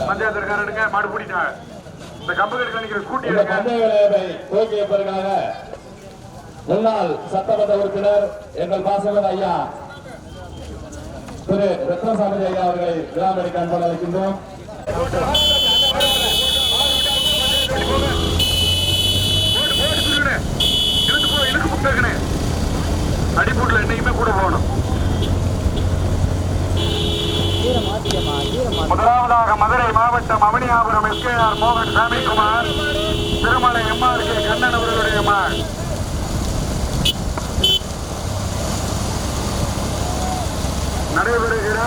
பஞ்சாயத்துக்காரனுங்க மாடு பிடிட்டாங்க இந்த கம்பு கட்டுக்கு நிக்கிற ஸ்கூட்டி எடுங்க துவக்கியதற்காக முன்னாள் சட்டமன்ற உறுப்பினர் எங்கள் பாசகர் ஐயா திரு ரத்னசாமி ஐயா அவர்களை விழாமணிக்கு அன்போடு அழைக்கின்றோம் அடிப்பூட்டில் என்னைக்குமே கூட போகணும் முதலாவதாக மதுரை மாவட்டம் அவனியாபுரம் எஸ்கேஆர் மோகன் சாமிக்குமார் திருமலை எம்ஆர் கே கண்ணன் அவர்களுடைய மகள். நடைபெறுகிற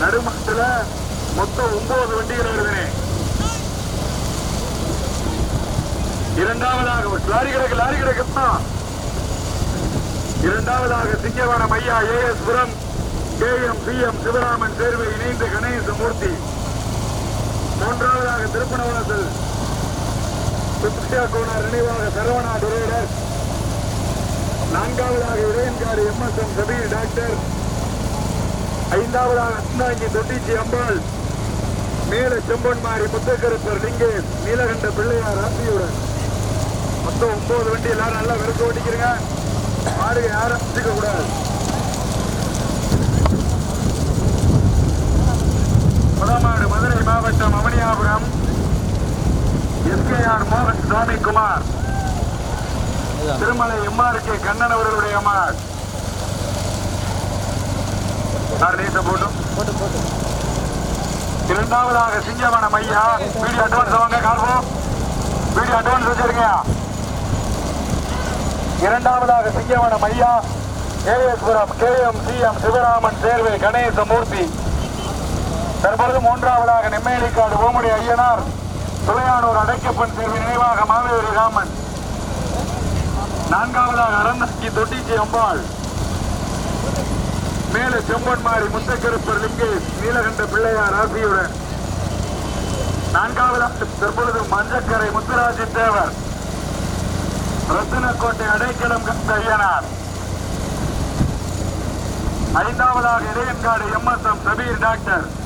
நடுமட்டில் மொத்தம் ஒன்பது வண்டிகள் வருகிறேன் இரண்டாவதாக லாரி கிடக்கு லாரி கிடக்கு இரண்டாவதாக சிங்கவனம் ஐயா S Puram K M C M Sivaraman தேர்வு இணைந்து கணேசமூர்த்தி மூன்றாவதாக திருப்பணவாசல் சுப்ரியா கோனார் நினைவாக சரவணா துரையர் நான்காவதாக Idaiyankadu M S M Sabeer doctor. ஐந்தாவதாக அந்தாங்கி தொட்டிச்சி அம்பாள். மேல செம்பொன்மாரி முத்தக்கருப்பர் லிங்கேஷ் நீலகண்ட பிள்ளையார் ஆசியுடன். மொத்தம் ஒன்பது வண்டி எல்லாரும் நல்லா விரட்டு ஓட்டிக்கிறீங்க. மாடு யாரும் கூடாது. முதமாடு மதுரை மாவட்டம் அவனியாபுரம் எஸ்கேஆர் மோகன் சுவாமி குமார் திருமலை எம்ஆர்கே கண்ணன் அவர்களுடைய போட்டும் போட்டு? இரண்டாவதாக சிங்கவனம் ஐயா வீடியோ அட்வான்ஸ் வாங்க கால்வோ வீடியோ அட்வான்ஸ் வச்சிருங்க. இரண்டாவதாக சிங்கவனம் ஐயா ASPuram K M C M Sivaraman Servai Ganesamoorthy. தற்பொழுது மூன்றாவதாக நெம்மேலிக்காடு ஓமடி ஐயனார் துளையானூர் அடைக்கப்பன் சேர்வை நினைவாக மாவேரி ராமன். நான்காவதாக அறந்தாக்கி தொட்டிச்சி அம்பாள். மேல செம்பன்மாரி முத்தக்கருப்பர் லிங்கேஷ் நீலகண்ட பிள்ளையார் ஆசியுடன். நான்காவதாக தற்பொழுது மஞ்சக்கரை முத்துராஜி தேவர். ரத்தினக்கோட்டை அடைக்கலம் கந்த ஐயனார். ஐந்தாவதாக இடையன்காடு எம்எஸ்எம் சபீர் டாக்டர்.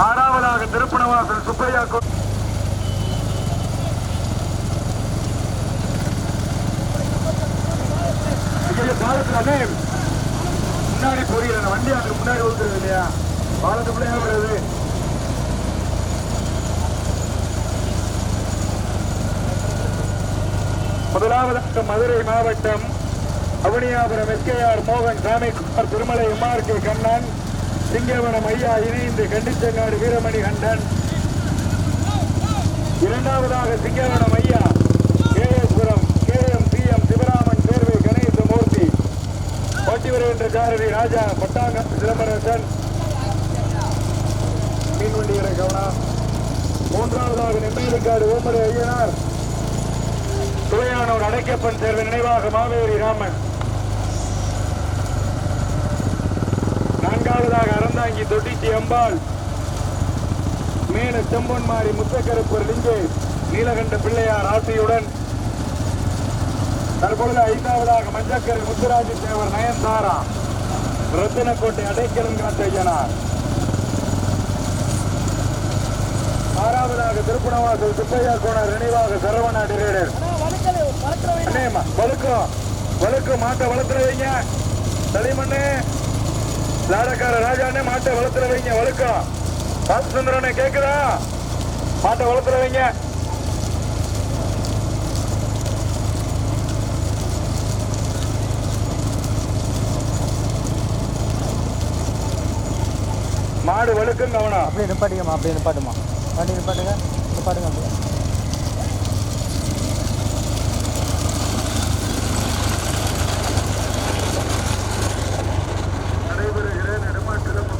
ஆறாவதாக திருப்பணவாசல் சுப்பையா கோ ஐயா, பாலத்துல முன்னாடி போறீங்க வண்டி அதுக்கு முன்னாடி ஓடுறது இல்லையா? பாலத்துக்குள்ளே வருது முதலாவதாக மதுரை மாவட்டம் அவனியாபுரம் எஸ்கேஆர் மோகன் சாமிக்குமார் திருமலை எம்ஆர் கே கண்ணன் சிங்கவனம் ஐயா இணைந்து கண்டிச்சங்காடு வீரமணி கண்டன். இரண்டாவதாக சிங்கவனம் ஐயா KSPuram K M C M Sivaraman தேர்வை கணேசமூர்த்தி போட்டி வருகின்ற சாரதி ராஜா பட்டாங்க சிதம்பரசன். மீன்வண்டிகளை கவனம் மூன்றாவதாக நெம்மேலிக்காடு ஓமரை ஐயனார். துளையானோர் அடைக்கப்பன் தேர்வு நினைவாக மாவேரி ராமன். நான்காவதாக அறந்தாங்கி தொட்டிச்சி அம்பாள். மீன செம்பொன்மாரி முத்தக்கருப்பர் லிங்கு நீலகண்ட பிள்ளையார் ஆசையுடன் தற்பொழுது ஐந்தாவதாக மஞ்சக்கரை முத்துராஜ தேவர் நயன்தாரா. ரத்தினக்கோட்டை அடைக்கலம் காத்த ஆறாவதாக திருப்பணவாசல் சுப்பையா கோணர் நினைவாக சரவணா டிரேடர். அண்ணேம்மா வழுக்கும் மாட்டை வளர்த்துல வைங்க. லாடக்கார ராஜாண்ணே மாட்டை வளர்த்துற வைங்க வழுக்கம் பாத்து சுந்தரண்ணே கேக்குதா? மாட்டை வளர்த்துற வைங்க. மாடு வழுக்குங்க கவனம் அப்படியே நிப்பாட்டிக்கம்மா அப்படியே நிப்பாட்டுமா. வண்டி நிப்பாட்டுங்க நிப்பாட்டுங்க அப்படியே நடைபெறுகிற நெடுமாட்டிலும்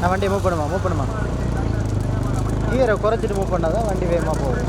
நான் வண்டியை மூவ் பண்ணுமா? மூவ் பண்ணுமா? கீரை குறைச்சிட்டு மூவ் பண்ணாதான் வண்டி வேகமாக போகும்.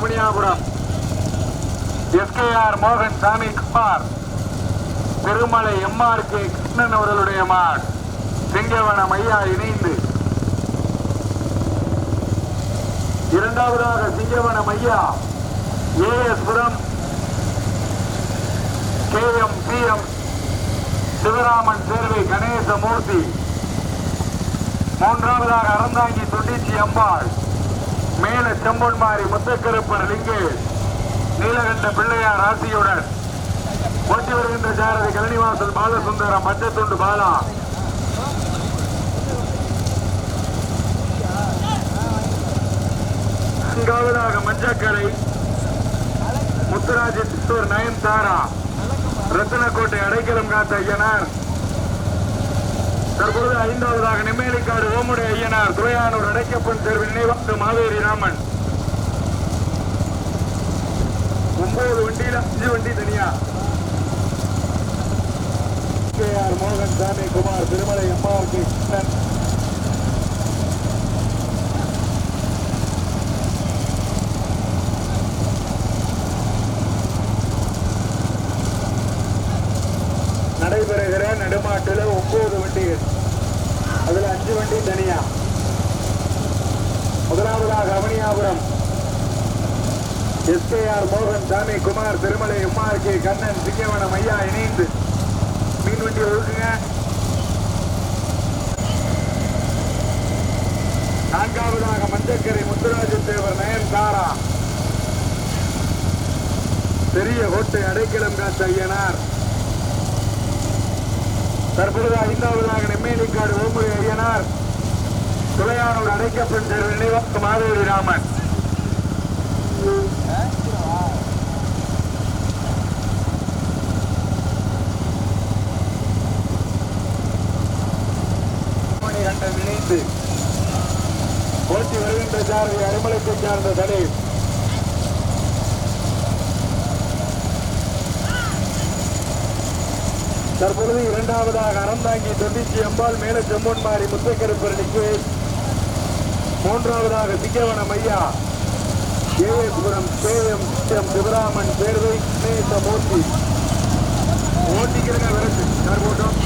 ரமணியாபுரம் எஸ்கேஆர் மோகன் சாமி குமார். பெருமலை எம்ஆர் கே கிருஷ்ணன் அவர்களுடைய மாட் சிங்கவனம் ஐயா இணைந்து. இரண்டாவதாக சிங்கவனம் ஐயா S Puram. K M P M Sivaraman Servai Ganesamoorthy. மூன்றாவதாக அறந்தாங்கி தொண்டிச்சி அம்பாள். மேல செம்பொன்மாரி முத்தக்கருப்பர் லிங்கேஷ் நீலகண்ட பிள்ளையார் ஆசியுடன் ஓட்டி வருகின்ற சாரதி கலனிவாசல் பாலசுந்தரம் பச்சத்துண்டு பாலா. நான்காவதாக மஞ்சக்கரை முத்துராஜ சித்தூர் நயன் தாரா ரத்தனக்கோட்டை அடைக்கலம் காத்த ஐயனார். தற்பொழுது ஐந்தாவதாக நெம்மேலிக்காடு ஓமுடை ஐயனார் துறையானூர் அடைக்கப்பன் தேர்வு நினைவாக்கு மாவேரி ராமன். ஒன்பது வண்டியில அஞ்சு வண்டி தனியா. கேஆர் மோகன் சாமி குமார் திருமலை அம்மாவுக்கு கிருஷ்ணன் நடைபெறுகிற நடுமாட்டில் ஒன்பது வண்டிகள். வண்டி தனியா? முதலாவதாக அவனியாபுரம் எஸ்கேஆர் மோகன் சாமி குமார் திருமலை எம்ஆர் கே கண்ணன் சிங்கவனம் ஐயா இணைந்து. மீன் வண்டி ஒழுக்குங்க நான்காவதாக மஞ்சக்கரை முத்துராஜ தேவர் நயன் தாரா. பெரிய கோட்டை அடைக்கலம் காத்த ஐயனார். தற்பொழுது ஐந்தாவதாக நெம்மேலிக்காடு ஓமுறை ஐயனார் துளையானோடு அடைக்கப்பட்ட நினைவாக்கு மாதவரி ராமன். இணைந்து போட்டி வருகின்ற சாரதி அருமலைக்கு சார்ந்த தடை தற்பொழுது இரண்டாவதாக அறந்தாங்கி தொண்டிச்சி அம்பாள் மேல செம்பொன்மாரி முத்தக்கருப்பர் நிக்கேஷ் மூன்றாவதாக சிங்கவனம் ஐயா கேஎஸ்புரம் சேயம் எம் சிவராமன் பேர்வை மூர்த்தி. ஓட்டிக்கிறங்க விரட்டு. யார் போட்டோம்?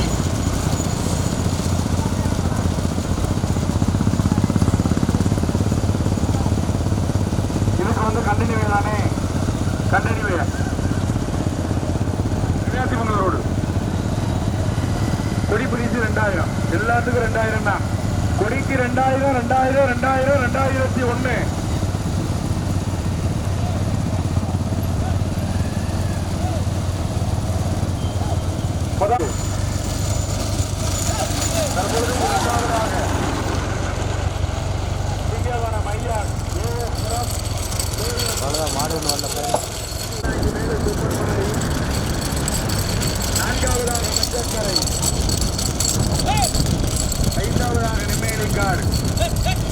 இதுக்கு வந்து கண்டினியூ தானே கண்டினியூ ரெண்டாயிரம். எல்லாத்துக்கும் ரெண்டாயிரம் தான் கொடிக்கு ரெண்டாயிரம் ரெண்டாயிரம் ரெண்டாயிரம் ரெண்டாயிரத்தி ஒன்று மாடு ஒன்று வந்த நான்காவதாக சங்கரை out in the man garden.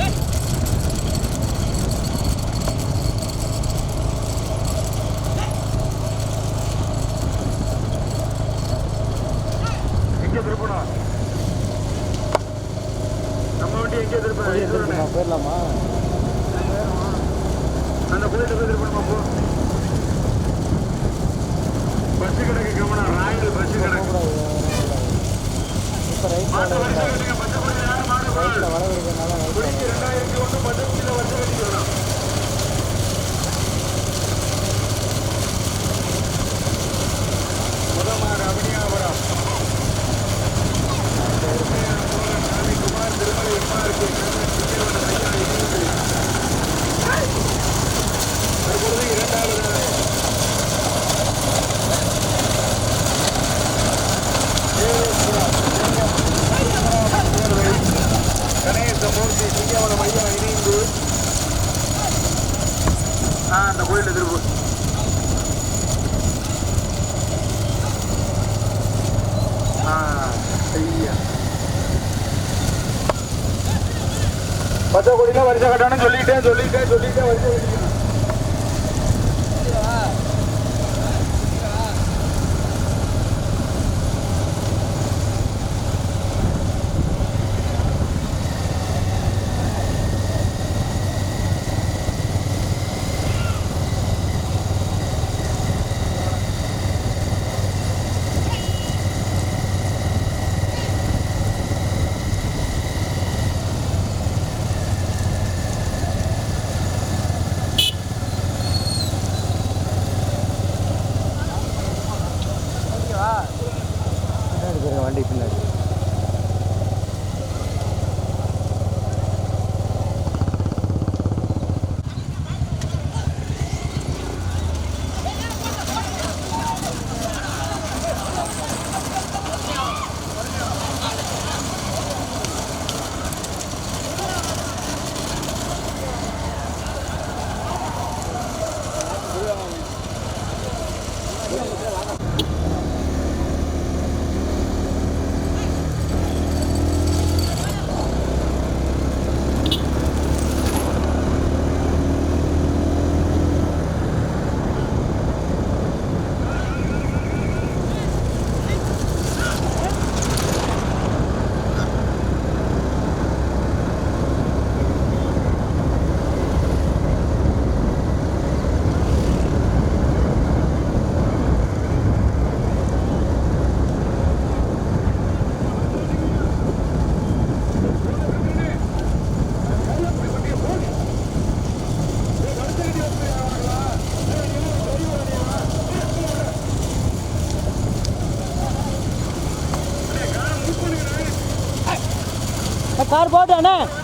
我要点蛋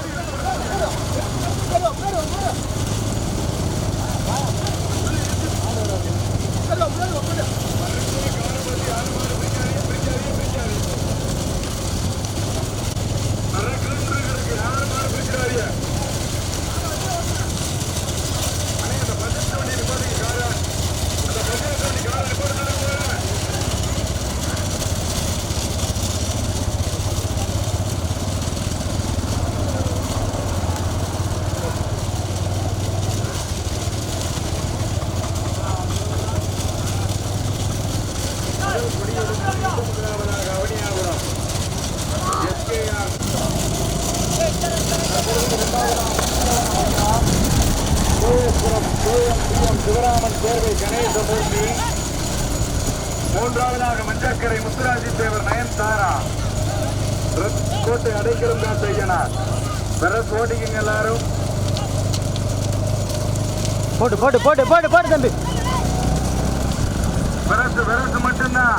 போட்டு போட்டு போட்டு போட்டு போட்டு தம்பி. விரசு விரசு மட்டும்தான்.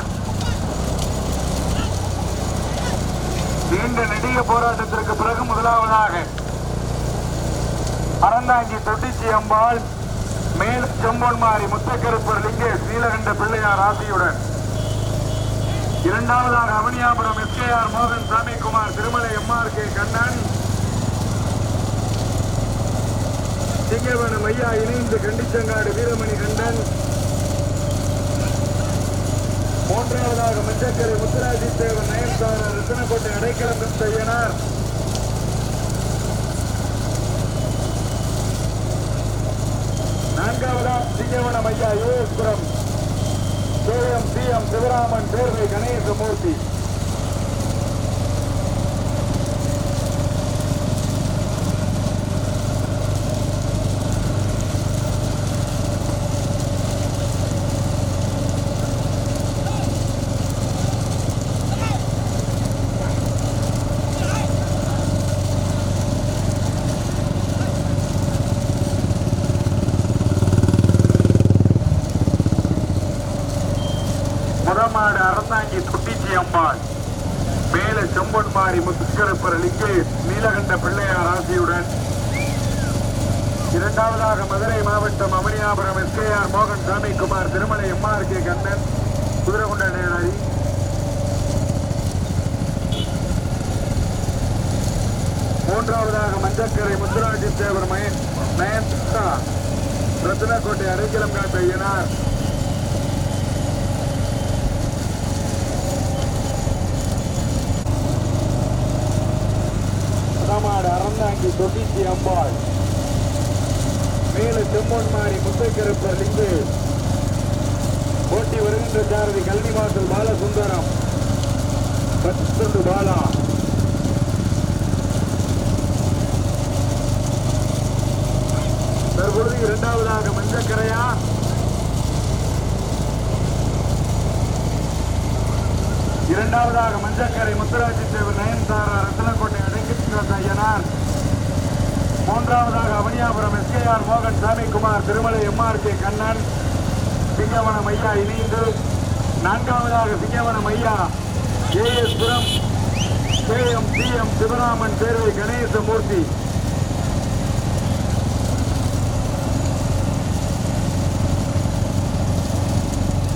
நீண்ட நெடிய போராட்டத்திற்கு பிறகு முதலாவதாக அறந்தாங்கி தொட்டிச்சி அம்பாள் மேல் செம்பொன்மாரி முத்தக்கருப்பர் லிங்கே சீலகண்ட பிள்ளையார் ஆசியுடன். இரண்டாவதாக அவனியாபுரம் எஸ்கேஆர் மோகன் சாமி குமார் திருமலை எம்ஆர் கே கண்ணன் சிங்கவனம் ஐயா இணைந்து கண்டிச்சங்காடு வீரமணி கண்டன். மூன்றாவதாக மஞ்சக்கரை முத்துராஜித்தேவன் நயன்சார ரத்தனக்கோட்டை அடைக்கலம் செய்யனார் நான்காவதா சிங்கவனம் ஐயா Yogeswaram KM C M Sivaraman தேர்வை கணேசமூர்த்தி முதமாடு அறந்தாங்கி தொட்டிச்சி அம்பாள் மேல செம்பொன் மாறி முத்துக்கருப்பர் லிங்கேஷ் நீலகண்ட பிள்ளையார் ஆசியுடன். இரண்டாவதாக மதுரை மாவட்டம் அமனியாபுரம் எஸ்கேஆர் மோகன் சாமிக்குமார் திருமலை எம்ஆர் கே கண்ணன் குதிரகுண்ட நேராரி மூன்றாவதாக மஞ்சக்கரை முத்துராஜி தேவர் மயன் நயன் ரத்னக்கோட்டை அடைக்கலம் காட்ட ஐயனார் முதமாடு அறந்தாங்கி தொட்டிச்சி அம்பாள் மேல செம்மொன்மாரி முத்தைக்கருப்பர் லிங்கு போட்டி வருகின்ற சாரதி கல்வி மாசல் பாலசுந்தரம். பத்து பாலா. தற்பொழுது இரண்டாவதாக மஞ்சக்கரையா. இரண்டாவதாக மஞ்சக்கரை முத்துராஜி தேவர் நயன்தாரா ரத்தனக்கோட்டை அடைக்கின்ற ஐயனார் மூன்றாவதாக அவனியாபுரம் எஸ்கேஆர் மோகன் சாமிக்குமார் திருமலை எம்ஆர் கே கண்ணன் சிங்கவனம் ஐயா இணைந்து. நான்காவதாக சிங்கவனம் ஐயா ஏஎஸ்புரம் கேஎம் சிஎம் சிவராமன் தேர்வை கணேசமூர்த்தி.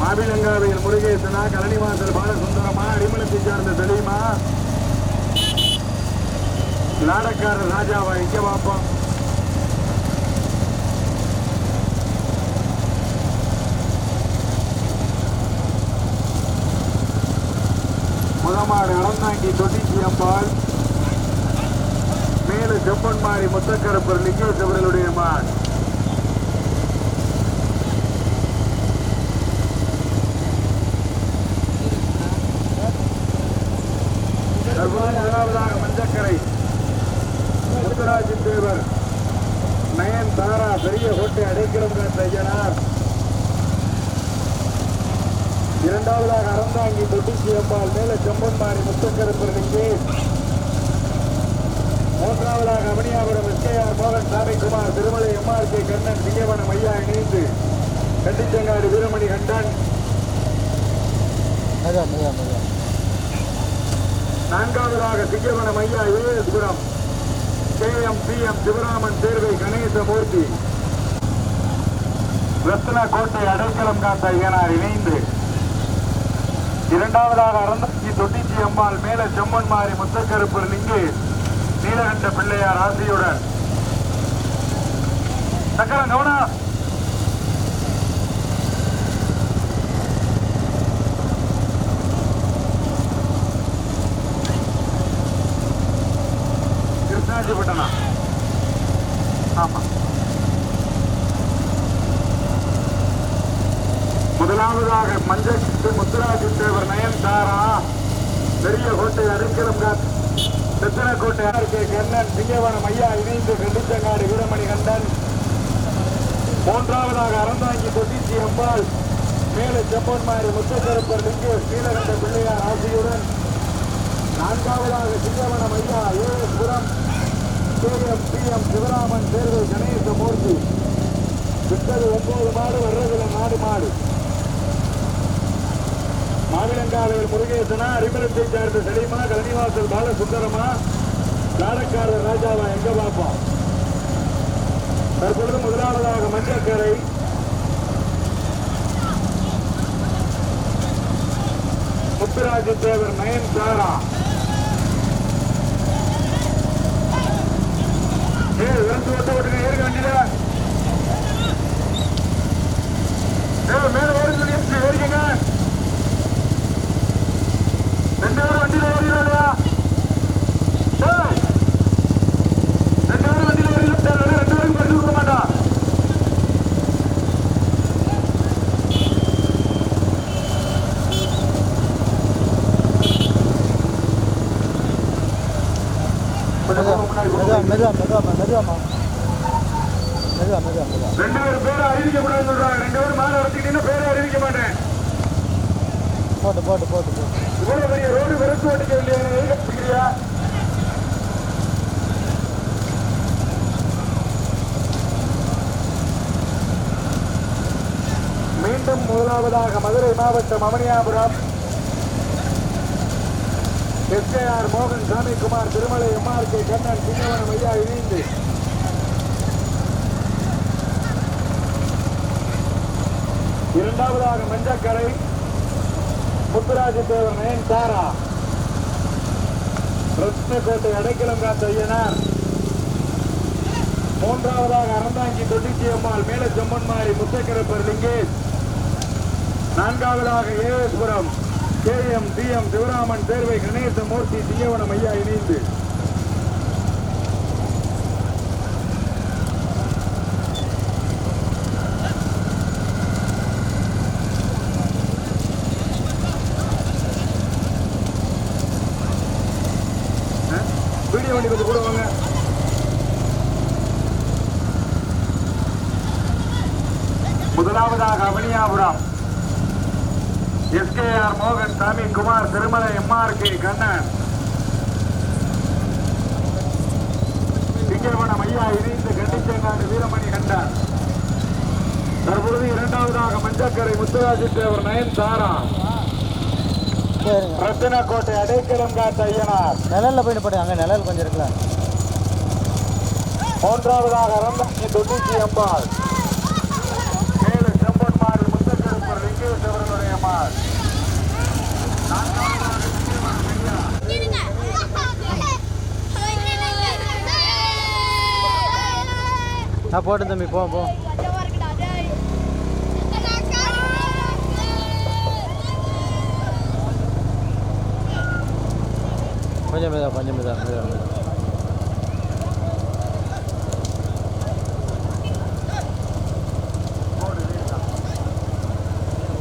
மாவிலங்காவையில் முருகேசனா கலனிவாசல் பாலசுந்தரமா அடிமலத்தை சார்ந்த தெளிமா நாடக்காரர் ராஜாவா இங்க பார்ப்போம் முதமாடு அறந்தாங்கி தொட்டிச்சி அம்பாள் மேல செப்பன்மாரி முத்தக்கருப்பர் லிங்கேஷ் அவர்களுடைய மான் தற்போது முதலாவதாக மஞ்சக்கரை முத்துராஜன் தேவர். நயன் தாரா பெரிய கோட்டை அடைக்கிறோம் ஐயனார். இரண்டாவதாக அறந்தாங்கி தொட்டிச்சி அம்பாள் மேல செம்பன்மாரி முத்தக்கருப்பர் லிங்கேஷ் மூன்றாவதாக அவனியாபுரம் எஸ்கேஆர் மோகன் சாமிக்குமார் திருமலை எம்ஆர் கே கண்ணன் சிங்கவனம் ஐயா இணைந்து கண்டிச்சங்காடு வீரமணி கண்டன். மெதுவா மெதுவா மெதுவா நான்காவதாக சிங்கவனம் ஐயா யுஎஸ்புரம் கேஎம் சிவராமன் தேர்வை கணேசமூர்த்தி ரத்னக்கோட்டை அடைக்கலம் காத்த ஐயனார் இணைந்து. இரண்டாவதாக அறந்தாங்கி தொட்டிச்சி அம்பாள் மேல செம்மன்மாரி முத்தக்கருப்பர் லிங்கேஷ் நீலகண்ட பிள்ளையார் ஆசையுடன். சக்கர நோனா கிருஷ்ணாஜிபட்டனா ஆமாம் முதலாவதாக மஞ்சள் முத்துராஜி தேவர் நயன்தாரா பெரிய கோட்டை அடைக்கலம் காத்து சித்தன கோட்டை ஆர்கே கண்ணன் சிங்கவனம் ஐயா இணைந்து கண்டிச்சங்காடு வீரமணி கண்டன். மூன்றாவதாக அறந்தாங்கி தொட்டிச்சி அம்பாள் மேலே செப்பன்மாரி முத்தக்கருப்பர் லிங்கு நீலகண்ட பிள்ளையார் ஆசியுடன். நான்காவதாக சிங்கவனம் ஐயா தேர்தல் கேஎம் பிஎம் சிவராமன் தேர்வு கணேசமூர்த்தி விட்டது ஒன்பது மாடு வர்றதுல நாடு மாடு. மாவிலங்காவையில் முருகேசனா அரிமலத்தை சேர்ந்த செலிமா கலனிவாசல் பாலசுந்தரமா காரக்காரர் ராஜாவா எங்க பார்ப்போம் தற்பொழுது முதலாவதாக மஞ்சக்கரை. முத்துராஜ தேவர் நயன் சாரா どうぞ。மாவட்டம் அவனியாபுரம். எஸ்கேஆர் மோகன் சாமிக்குமார் திருமலை எம்ஆர் கே கண்ணன் சிங்கவனம் ஐயா இணைந்து. இரண்டாவதாக மஞ்சக்கரை முத்துராஜ தேவர் நயன் தாரா ரத்னக்கோட்டை அடைக்கலம் காத்த ஐயனார். மூன்றாவதாக அறந்தாங்கி தொட்டிச்சி அம்மாள் மேல செம்மன்மாரி முத்தக்கரப்பர் லிங்கேஷ். நான்காவதாக ASPuram K M D M Sivaraman தேர்வை கணேசமூர்த்தி சிங்கவனம் ஐயா இணைந்து. வீடியோ வண்டி கொஞ்சம் கூட வாங்க. முதலாவதாக அவனியாபுரம் எஸ்கேஆர் மோகன் சாமி குமார் திருமலை எம்ஆர் கே கண்ணன். சிங்கவனம் ஐயா இணைந்து கண்டிச்சங்காடு வீரமணி கண்டார். தற்பொழுது இரண்டாவதாக மஞ்சக்கரை முத்துராஜி தேவர் நயன் சரிங்க. ரத்தினக்கோட்டை அடைக்கலம் காத்த ஐயனார். நிழல்ல போயிட்டு போட்டு அங்கே நிழல் கொஞ்சம் இருக்குல்ல மூன்றாவதாக ரந்தாங்கி தொண்ணூற்றி அம்பாள் ஏழு செம்பன் மாடு முத்தக்கருப்பர் லிங்கேஷ் அவர்களுடைய மாள் இருங்க நான் போட்டு தம்பி போ போ. கொஞ்சம் மெதுவா கொஞ்சம் மெதுவா மெதுவா மெதுவா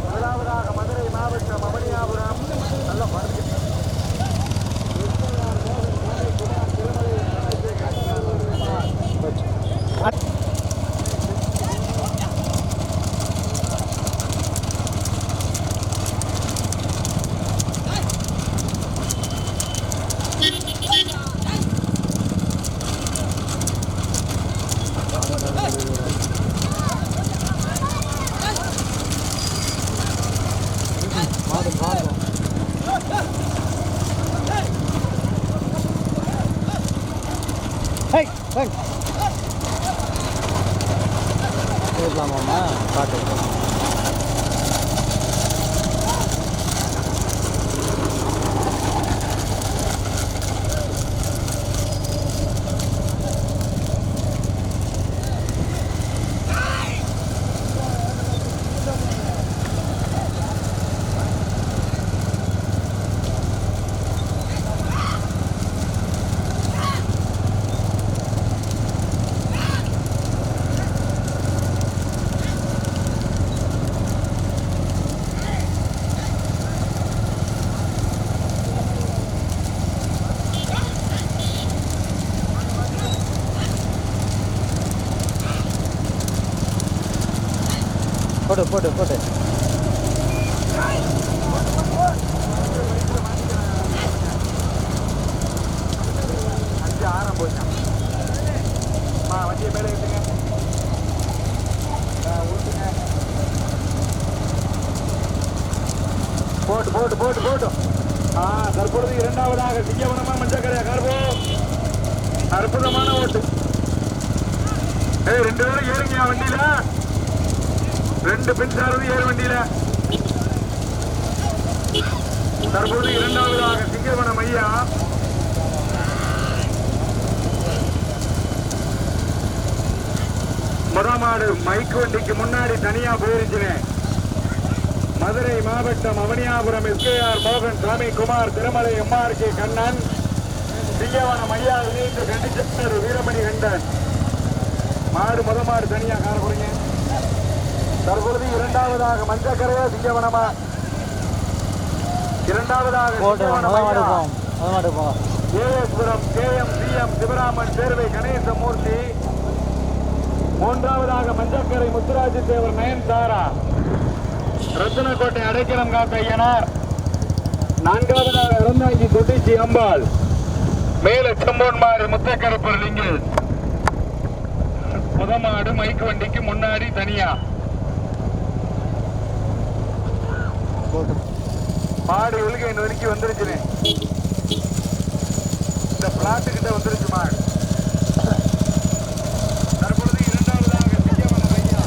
முதலாவதாக மதுரை மாவட்டம் அவனியாபுரம் நல்ல பாருங்க மாடு மாடு ஹை ஹை போடலாமாம்மா பாட்டு போட்டு போட்டு போடு. அஞ்சு ஆறாம் போச்சான் வண்டியை மேலே எடுத்துங்க ஊற்றுங்க போட்டு போட்டு போட்டு போட்டு. ஆ தற்பொழுது இரண்டாவதாக சிங்கவனமா மஞ்சக்கரையா கார்போ அற்புதமான ஓட்டு. ஏய் ரெண்டு பேரும் ஏறுங்க வண்டியில. ரெண்டு பெண் ஏறு வண்டியில தற்போது இரண்டாவதாக சிங்கவனம் ஐயா முதமாடு மைக்கு வண்டிக்கு முன்னாடி தனியா போயிருச்சுனே. மதுரை மாவட்டம் அவனியாபுரம் எஸ்கேஆர் மோகன் சாமி குமார் திருமலை எம்ஆர் கே கண்ணன். சிங்கவனம் ஐயா இணைந்து கண்டிச்சர் வீரமணி கண்டன் மாடு முதமாடு தனியா காண தற்பொழுது இரண்டாவதாக மஞ்சக்கரையா சிங்கவனமா இரண்டாவதாக போட்டு முத சிங்கவனம் மாடு ஐயா. போவோம் முத மாடு போவோம். ASPuram KM CM Sivaraman Servai Ganesamoorthy. மூன்றாவதாக மஞ்சக்கரை முத்துராஜ தேவர் நயன் தாரா ரத்தினக்கோட்டை அடைக்கலம் காத்த ஐயனார். நான்காவதாக அறந்தாங்கி தொட்டிச்சி அம்பாள். மேல செம்போன்மாறு முத்தக்கருப்பர் லிங்கில் முதமாடு மைக்கு வண்டிக்கு முன்னாடி தனியா. போதும் மாடு ஒழுகை வரைக்கும் வந்துருச்சுனே. இந்த பிளாட்டு கிட்ட வந்துருச்சு மாடு தற்பொழுது இரண்டாவதாக சிங்கவனம் ஐயா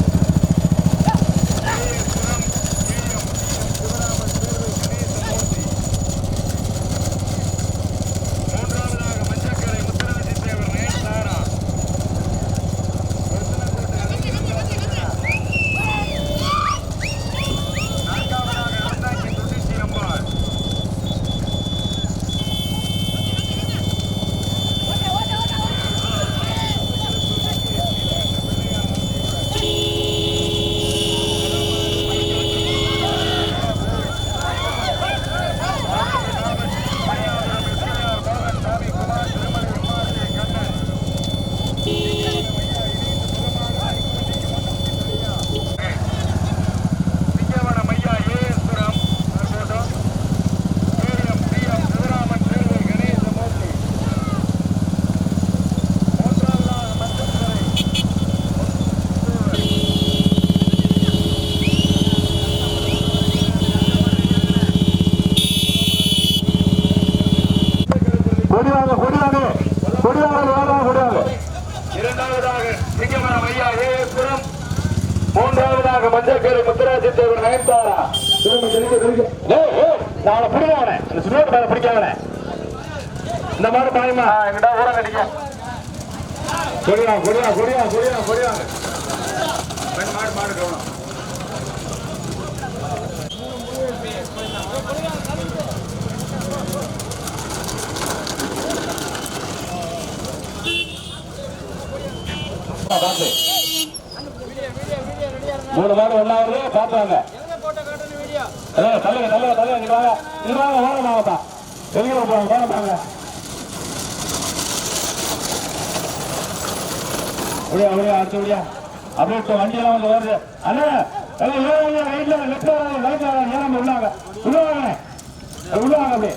ஏஎஸ்புரம் கேஎம் சிவராமன் சேர்வை கணேசமூர்த்தி மூன்றாவதாக மஞ்சக்கரை முத்துராஜி தேவர் நயன் தாரா நான்காவதாக அறந்தாங்கி தொட்டிச்சி அம்பாள் சிங்கவனம் ஐயா ஏஎஸ்புரம் போட்டோம் கேஎம் சிஎம் சிவராமன் சேர்வை கணேசமூர்த்தி மூன்றாவதாக மஞ்சக்கரை கொடிவாங்க கொடிவாங்க கொடிவாங்க வேண்டாம் கொடிவாங்க இரண்டாவதாக சிங்கமரம் ஐயா ஏஎஸ்புரம் மூன்றாவதாக மஞ்சக்கரை முத்துராஜி தேவர் நயன்தாரா. நான் பிடிக்காவனே அந்த சுனோட்டு மேல பிடிக்காவனே இந்த மாதிரி பாயமா? எங்கிட்ட ஊற கொடிவாங்க கொடிவாங்க கொடிவாங்க கொடிவாங்க கொடிவாங்க பெண் மாடு மாடு கவனம். பார்த்து மூணு மாடு ஒன்னா வருது பார்த்தாங்க தள்ளுங்க தள்ளுங்க தள்ளுங்க இங்க வாங்க. இங்க வாங்க ஓரம் மாவட்டா வெளியே போவாங்க ஓரம் வாங்க முடியா முடியா அடுத்து முடியா அப்படியே இப்போ வண்டியெல்லாம் வந்து வருது. அண்ணா ஏழு ரைட்ல லெஃப்ட் வராங்க ரைட்ல வராங்க ஏறாம உள்ளாங்க? உள்ள வாங்க. உள்ள வாங்க அப்படியே.